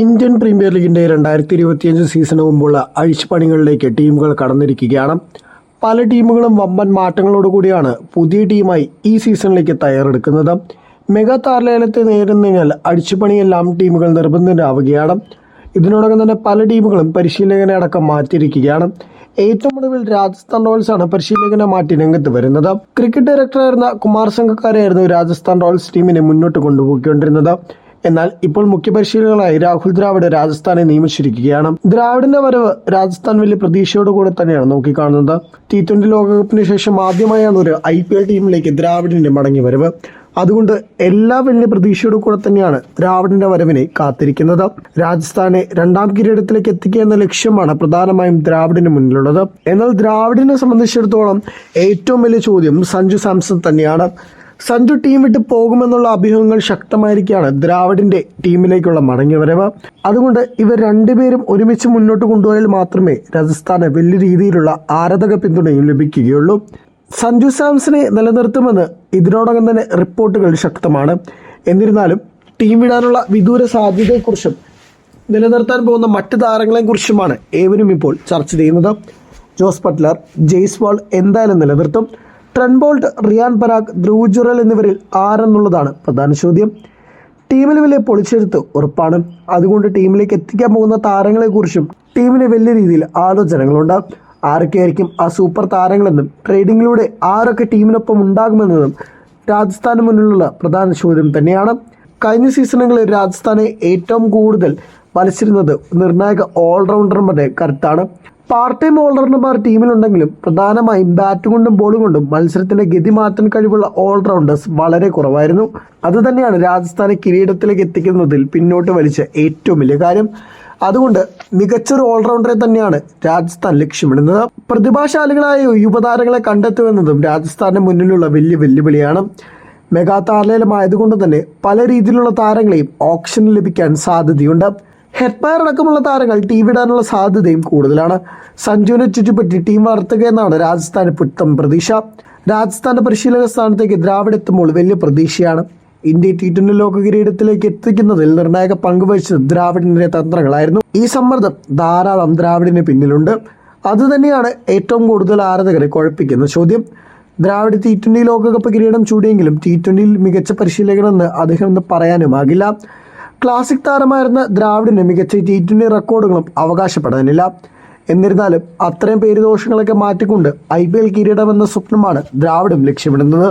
Indian premier ലീഗിന്റെ രണ്ടായിരത്തി ഇരുപത്തിയഞ്ച് സീസണ് മുമ്പുള്ള അഴിച്ചുപണികളിലേക്ക് ടീമുകൾ കടന്നിരിക്കുകയാണ്. പല ടീമുകളും വമ്പൻ മാറ്റങ്ങളോടുകൂടിയാണ് പുതിയ ടീമായി ഈ സീസണിലേക്ക് തയ്യാറെടുക്കുന്നത്. മെഗാ താരലേലത്തെ നേരിടുന്നതിനാൽ അടിച്ചുപണിയെല്ലാം ടീമുകൾ നിർബന്ധിതരാവുകയാണ്. ഇതിനോടകം തന്നെ പല ടീമുകളും പരിശീലകനെ അടക്കം മാറ്റിയിരിക്കുകയാണ്. ഏറ്റവും ഒടുവിൽ രാജസ്ഥാൻ റോയൽസ് ആണ് പരിശീലകനെ മാറ്റി രംഗത്ത് വരുന്നത്. ക്രിക്കറ്റ് ഡയറക്ടറായിരുന്ന കുമാർ സംഘക്കാരായിരുന്നു രാജസ്ഥാൻ റോയൽസ് ടീമിനെ മുന്നോട്ട് കൊണ്ടുപോയിക്കൊണ്ടിരുന്നത്. എന്നാൽ ഇപ്പോൾ മുഖ്യപരിശീലകനായി രാഹുൽ ദ്രാവിഡ് രാജസ്ഥാനെ നിയമിച്ചിരിക്കുകയാണ്. ദ്രാവിഡിന്റെ വരവ് രാജസ്ഥാൻ വലിയ പ്രതീക്ഷയോടുകൂടെ തന്നെയാണ് നോക്കിക്കാണുന്നത്. ടി ട്വന്റി ലോകകപ്പിന് ശേഷം ആദ്യമായാണ് ഒരു ഐ പി എൽ ടീമിലേക്ക് ദ്രാവിഡിന്റെ മടങ്ങി വരവ്. അതുകൊണ്ട് എല്ലാ വലിയ പ്രതീക്ഷയോടു കൂടെ തന്നെയാണ് ദ്രാവിഡിന്റെ വരവിനെ കാത്തിരിക്കുന്നത്. രാജസ്ഥാനെ രണ്ടാം കിരീടത്തിലേക്ക് എത്തിക്കുക എന്ന ലക്ഷ്യമാണ് പ്രധാനമായും ദ്രാവിഡിന് മുന്നിലുള്ളത്. എന്നാൽ ദ്രാവിഡിനെ സംബന്ധിച്ചിടത്തോളം ഏറ്റവും വലിയ ചോദ്യം സഞ്ജു സാംസൺ തന്നെയാണ്. സഞ്ജു ടീം വിട്ട് പോകുമെന്നുള്ള അഭ്യൂഹങ്ങൾ ശക്തമായിരിക്കുകയാണ് ദ്രാവിഡിന്റെ ടീമിലേക്കുള്ള മടങ്ങിവരവ്. അതുകൊണ്ട് ഇവർ രണ്ടുപേരും ഒരുമിച്ച് മുന്നോട്ട് കൊണ്ടുപോയാൽ മാത്രമേ രാജസ്ഥാന് വലിയ രീതിയിലുള്ള ആരാധക പിന്തുണയും ലഭിക്കുകയുള്ളൂ. സഞ്ജു സാംസനെ നിലനിർത്തുമെന്ന് ഇതിനോടകം തന്നെ റിപ്പോർട്ടുകൾ ശക്തമാണ്. എന്നിരുന്നാലും ടീം വിടാനുള്ള വിദൂര സാധ്യതയെക്കുറിച്ചും നിലനിർത്താൻ പോകുന്ന മറ്റ് താരങ്ങളെക്കുറിച്ചുമാണ് ഏവരും ഇപ്പോൾ ചർച്ച ചെയ്യുന്നത്. ജോസ് പട്ലർ ജെയ്സ് വാൾ എന്തായാലും നിലനിർത്തും. ട്രെൻബോൾട്ട് റിയാൻ പരാഗ് ധ്രുവ് ജുറൽ എന്നിവരിൽ ആരെന്നുള്ളതാണ് പ്രധാന ചോദ്യം. ടീമിൽ വലിയ പൊളിച്ചെടുത്ത് ഉറപ്പാണ്. അതുകൊണ്ട് ടീമിലേക്ക് എത്തിക്കാൻ പോകുന്ന താരങ്ങളെക്കുറിച്ചും ടീമിന് വലിയ രീതിയിൽ ആലോചനകളുണ്ട് ആരൊക്കെയായിരിക്കും ആ സൂപ്പർ താരങ്ങളെന്നും ട്രേഡിങ്ങിലൂടെ ആരൊക്കെ ടീമിനൊപ്പം ഉണ്ടാകുമെന്നതും രാജസ്ഥാന് മുന്നിലുള്ള പ്രധാന ചോദ്യം തന്നെയാണ്. കഴിഞ്ഞ സീസണുകളിൽ രാജസ്ഥാനെ ഏറ്റവും കൂടുതൽ വലിച്ചിരുന്നത് നിർണായക ഓൾറൗണ്ടർമാരുടെ കരുത്താണ്. പാർട്ട് ടൈം ഓൾറൗണ്ടർമാർ ടീമിലുണ്ടെങ്കിലും പ്രധാനമായും ബാറ്റ് കൊണ്ടും ബോൾ കൊണ്ടും മത്സരത്തിന്റെ ഗതി മാറ്റാൻ കഴിവുള്ള ഓൾറൗണ്ടേഴ്സ് വളരെ കുറവായിരുന്നു. അതുതന്നെയാണ് രാജസ്ഥാനെ കിരീടത്തിലേക്ക് എത്തിക്കുന്നതിൽ പിന്നോട്ട് വലിച്ച ഏറ്റവും വലിയ കാര്യം. അതുകൊണ്ട് മികച്ചൊരു ഓൾറൗണ്ടറെ തന്നെയാണ് രാജസ്ഥാൻ ലക്ഷ്യമിടുന്നത്. പ്രതിഭാശാലികളായ യുവതാരങ്ങളെ കണ്ടെത്തുമെന്നതും രാജസ്ഥാന്റെ മുന്നിലുള്ള വലിയ വെല്ലുവിളിയാണ്. മെഗാ താരലേലമായതുകൊണ്ട് തന്നെ പല രീതിയിലുള്ള താരങ്ങളെയും ഓപ്ഷൻ ലഭിക്കാൻ സാധ്യതയുണ്ട്. ഹെഡ്പയർ അടക്കമുള്ള താരങ്ങൾ ടീം വിടാനുള്ള സാധ്യതയും കൂടുതലാണ്. സഞ്ജുവിനെ ചുറ്റിപ്പറ്റി ടീം വളർത്തുക എന്നാണ് രാജസ്ഥാന് പുത്തം പ്രതീക്ഷ. രാജസ്ഥാന്റെ പരിശീലക സ്ഥാനത്തേക്ക് ദ്രാവിഡ് എത്തുമ്പോൾ വലിയ പ്രതീക്ഷയാണ്. ഇന്ത്യ ടി ട്വന്റി ലോക കിരീടത്തിലേക്ക് എത്തിക്കുന്നതിൽ നിർണായക പങ്കുവഹിച്ചത് ദ്രാവിഡിന്റെ തന്ത്രങ്ങളായിരുന്നു. ഈ സമ്മർദ്ദം ധാരാളം ദ്രാവിഡിന് പിന്നിലുണ്ട്. അതുതന്നെയാണ് ഏറ്റവും കൂടുതൽ ആരാധകരെ കുഴപ്പിക്കുന്ന ചോദ്യം. ദ്രാവിഡ് ടി ട്വന്റി ലോകകപ്പ് കിരീടം ചൂടിയെങ്കിലും ടി ട്വന്റിയിൽ മികച്ച പരിശീലകനെന്ന് അദ്ദേഹം പറയാനുമാകില്ല. ക്ലാസിക് താരമായിരുന്ന ദ്രാവിഡിന് മികച്ച ടി ട്വന്റി റെക്കോർഡുകളും അവകാശപ്പെടാനില്ല. എന്നിരുന്നാലും അത്രയും പേരുദോഷങ്ങളൊക്കെ മാറ്റിക്കൊണ്ട് ഐ പി എൽ കിരീടമെന്ന സ്വപ്നമാണ് ദ്രാവിഡും ലക്ഷ്യമിടുന്നത്.